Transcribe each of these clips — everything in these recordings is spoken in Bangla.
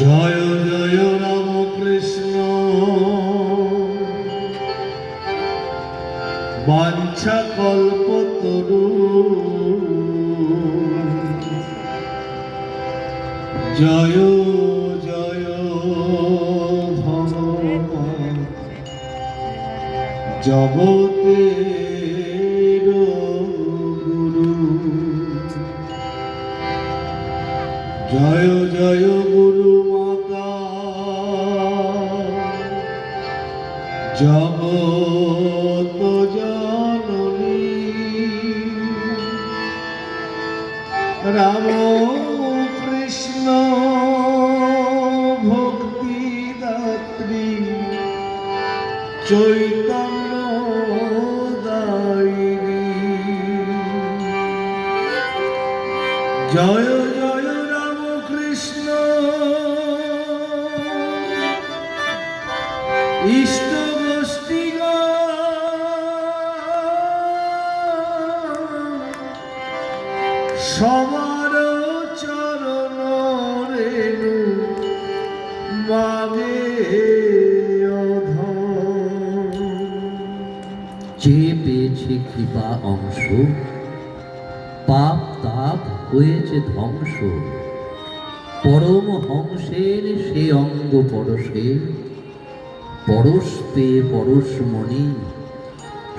জয় জয় রাম কৃষ্ণ। বাঞ্ছা কল্প তরু। জয় জয় ভগবান। জগতের গুরু। জয় জগত জননী রাম কৃষ্ণ ভক্তি দাত্রী চৈতন্য দায়িনী। জয় জয় রাম কৃষ্ণ। সবার চরণ রেণু মাগে। যে পেয়েছে কৃপা অংশ, পাপ তাপ হয়েছে ধ্বংস পরম হংসের সে অঙ্গ পরশে পরশ পেয়ে পরশমণি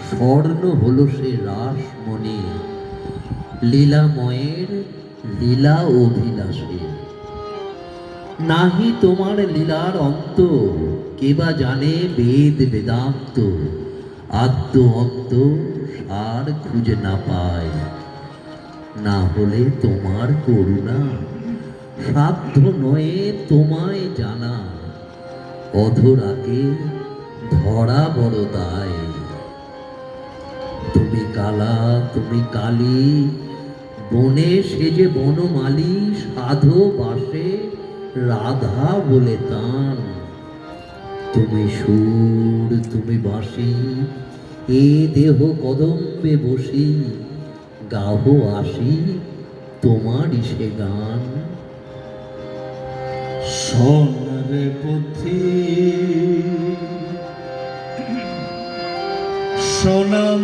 স্বর্ণ হলো সে রাসমণি লীলাময়ের লীলা অভিলাষে। নাহি তোমার লীলার অন্ত কেবা জানে বেদ বেদান্ত। আদ্য অন্ত সার খুঁজে না পায়। না হলে তোমার করুণা, সাধ্য নয়ে তোমায় জানা। অধরাকে ধরা বড় দায়। তুমি কালা, তুমি কালী বনে সেজে বনমালী সাধু বাসে রাধা বলে তান। তুমি সুর, তুমি বাসি এ দেহ কদম্বে বসি, গাহ আসি তোমারই সে গান। শোন রে পুথি সোনাম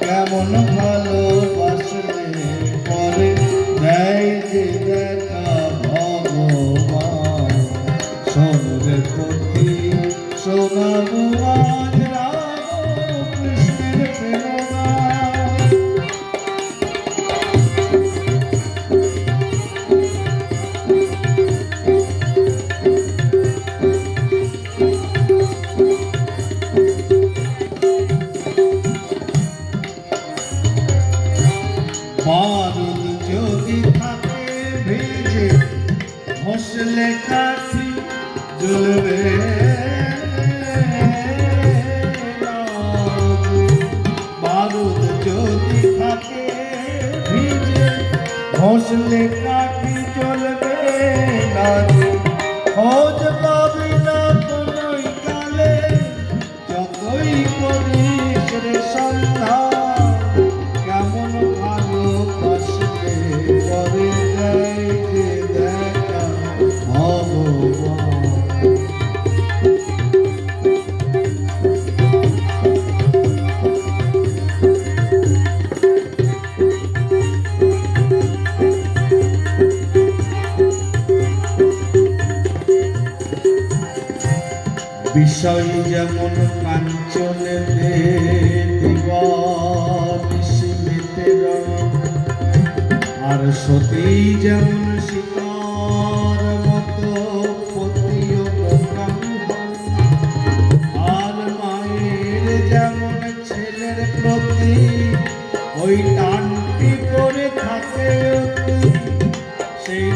কেমন ভালো বাসলে দেয় যে দেখা কাঠি জ্বলবে। বারুদ যদি থাকে ভিজে কাঠি বিষয় যেমন কাঞ্চনে আর সতী যেমন সীতার মতো আর মায়ের যেমন ছেলের প্রতি ওই টানটি করে থাকে। সেই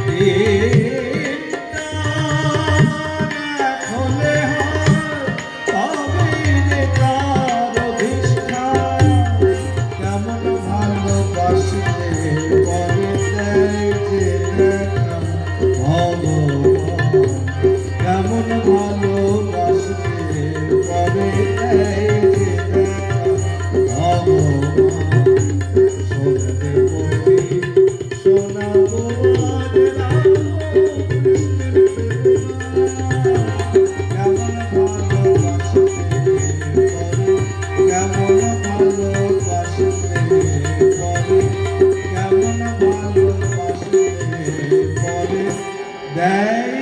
দেয়